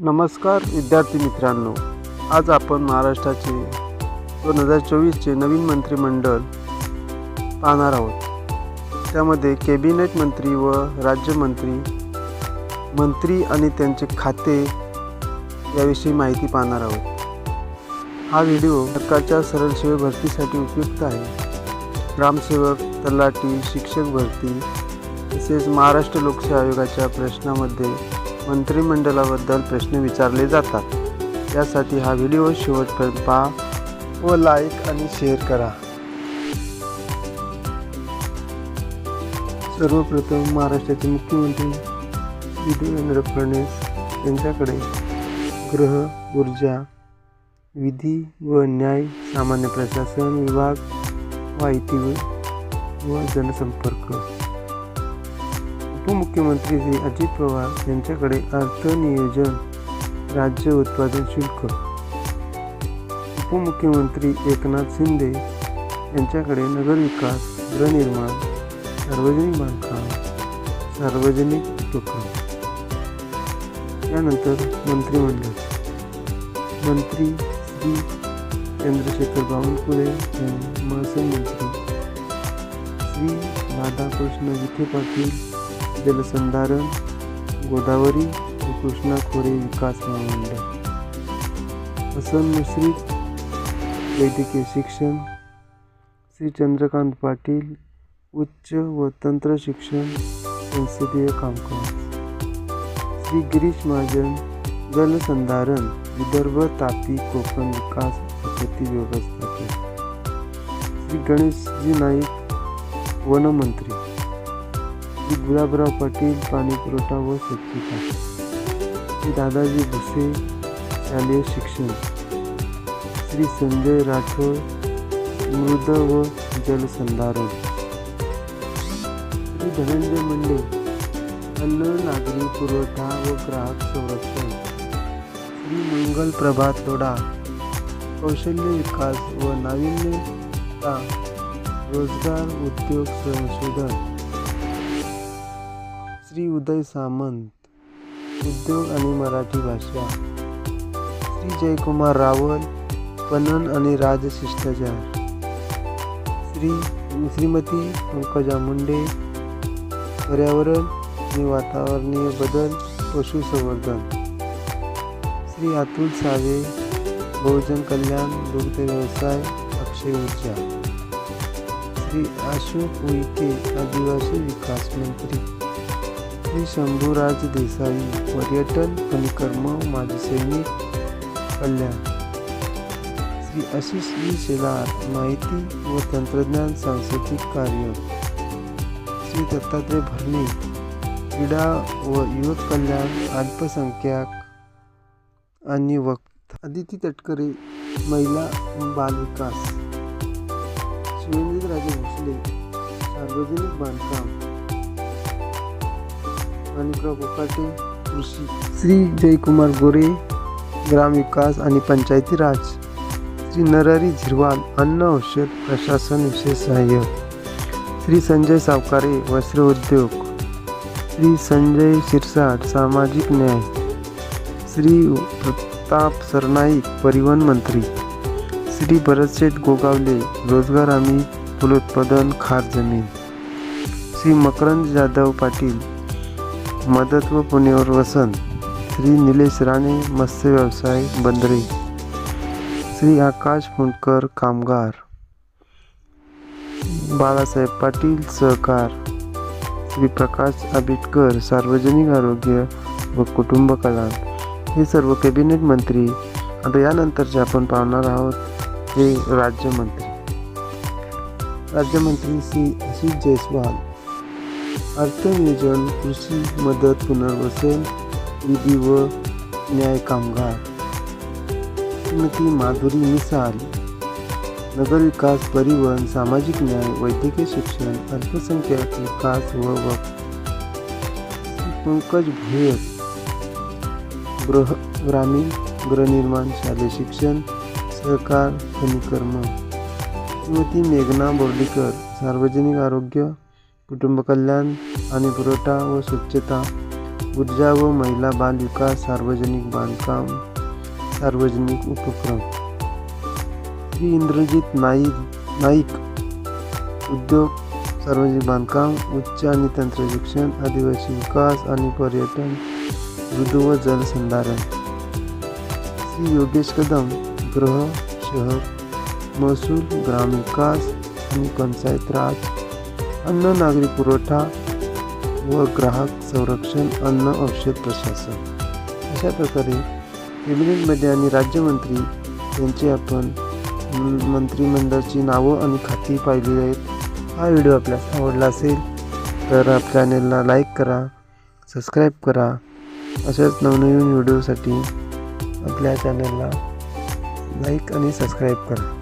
नमस्कार विद्यार्थी मित्रांनो. आज आपण महाराष्ट्राचे दोन हजार चोवीसचे नवीन मंत्रिमंडळ पाहणार आहोत. त्यामध्ये कॅबिनेट मंत्री व राज्यमंत्री मंत्री आणि त्यांचे खाते याविषयी माहिती पाहणार आहोत. हा व्हिडिओ सरकारच्या सरळ सेवा भरतीसाठी उपयुक्त आहे. ग्रामसेवक तलाठी शिक्षक भरती तसेच महाराष्ट्र लोकसेवा आयोगाच्या प्रश्नामध्ये मंत्रिमंडळाबद्दल प्रश्न विचारले जातात. त्यासाठी हा व्हिडिओ शेवटपर्यंत पहा व लाईक आणि शेअर करा. सर्वप्रथम महाराष्ट्राचे मुख्यमंत्री श्री देवेंद्र फडणवीस यांच्याकडे गृह ऊर्जा विधी व न्याय सामान्य प्रशासन विभाग माहिती व जनसंपर्क. उपमुख्यमंत्री श्री अजित पवार यांच्याकडे अर्थ नियोजन राज्य उत्पादन शुल्क. उपमुख्यमंत्री एकनाथ शिंदे यांच्याकडे नगरविकास गृहनिर्माण सार्वजनिक बांधकाम सार्वजनिक उपक्रम. त्यानंतर मंत्रिमंडळ. मंत्री श्री चंद्रशेखर बावनकुळे महसूल मंत्री श्री राधाकृष्ण विखे पाटील जलसंधारण गोदावरी व कृष्णा खोरे विकास महामंडळ हसन मिश्रित वैद्यकीय शिक्षण श्री चंद्रकांत पाटील उच्च व तंत्र शिक्षण संसदीय कामकाज. श्री गिरीश महाजन जलसंधारण विदर्भ तापी कोकण विकास आपत्ती व्यवस्थापन. श्री गणेशजी नाईक वनमंत्री. गुलाबराव पाटील पाणीपुरवठा व स्वच्छता श्री दादाजी भुसे शालेय शिक्षण. श्री संजय राठोड मृद व जलसंधारण. श्री धनंजय मुंडे अन्न नागरी पुरवठा व ग्राहक संरक्षण. श्री मंगल प्रभात लोढा कौशल्य विकास व नाविन्यता रोजगार उद्योग संशोधन. श्री उदय सामंत उद्योग आणि मराठी भाषा. श्री जयकुमार रावल पणन आणि राजशिष्टाचार श्री श्रीमती पंकजा मुंडे पर्यावरण आणि वातावरणीय बदल पशुसंवर्धन. श्री अतुल सावे बहुजन कल्याण दुग्ध व्यवसाय अक्षय ऊर्जा. श्री अशोक उईके आदिवासी विकास मंत्री. श्री शंभूराज देसाई पर्यटन वनीकर्म माजी सैनिक कल्याण. श्री आशिष ई शेलार माहिती व तंत्रज्ञान सांस्कृतिक कार्य. श्री दत्तात्रय भरणे क्रीडा व युवक कल्याण अल्पसंख्याक आणि वक्त. आदिती तटकरे महिला बालविकास बालविकास शिवेंद्रराजे भोसले सार्वजनिक बांधकाम. अनुग्रह बोकाटे कृषी श्री जयकुमार गोरे ग्रामविकास आणि पंचायती राज. श्री नरहरी झिरवाल अन्न औषध प्रशासन विशेष सहाय्य श्री संजय सावकारे वस्त्र उद्योग. श्री संजय शिरसाट सामाजिक न्याय. श्री प्रताप सरनाईक परिवहन मंत्री. श्री भरतशेठ गोगावले रोजगार हमी फुलोत्पादन खार जमीन. श्री मकरंद जाधव पाटील मदत व पुनर्वसन श्री निलेश राणे मत्स्य व्यवसाय बंदरे. श्री आकाश फुंडकर कामगार. बाळासाहेब पाटील सहकार. श्री प्रकाश आंबेडकर सार्वजनिक आरोग्य व कुटुंब कल्याण. हे सर्व कॅबिनेट मंत्री. आता यानंतरचे आपण पाहणार आहोत हे राज्यमंत्री. राज्यमंत्री श्री आशिष जयस्वाल. अर्थनियोजन कृषी मदत पुनर्वसन विधी व न्याय कामगार. श्रीमती माधुरी मिसाल नगरविकास परिवहन सामाजिक न्याय वैद्यकीय शिक्षण अल्पसंख्याक विकास व पंकज भुयर गृह ग्रामीण गृहनिर्माण शालेय शिक्षण सहकार वनीकर्म श्रीमती मेघना बोर्डीकर सार्वजनिक आरोग्य कुटुंब कल्याण आणि पुरवठा व स्वच्छता ऊर्जा व महिला बाल विकास सार्वजनिक बांधकाम सार्वजनिक उपक्रम. श्री इंद्रजित नाईक नाईक उद्योग सार्वजनिक बांधकाम उच्च आणि तंत्र शिक्षण आदिवासी विकास आणि पर्यटन मृदू व जलसंधारण. श्री योगेश कदम गृह शहर महसूल ग्रामविकास आणि पंचायत राज. अन्न नागरी पुरवठा व ग्राहक संरक्षण अन्न औषध प्रशासन. अशा प्रकारे कॅबिनेटमध्ये आणि राज्यमंत्री यांची आपण मंत्रिमंडळाची नावं आणि खाती पाहिली आहेत. हा व्हिडिओ आपल्यास आवडला असेल तर आपल्या चॅनेलला लाईक करा सबस्क्राईब करा. अशाच नवनवीन व्हिडिओसाठी आपल्या चॅनलला लाईक आणि सबस्क्राईब करा.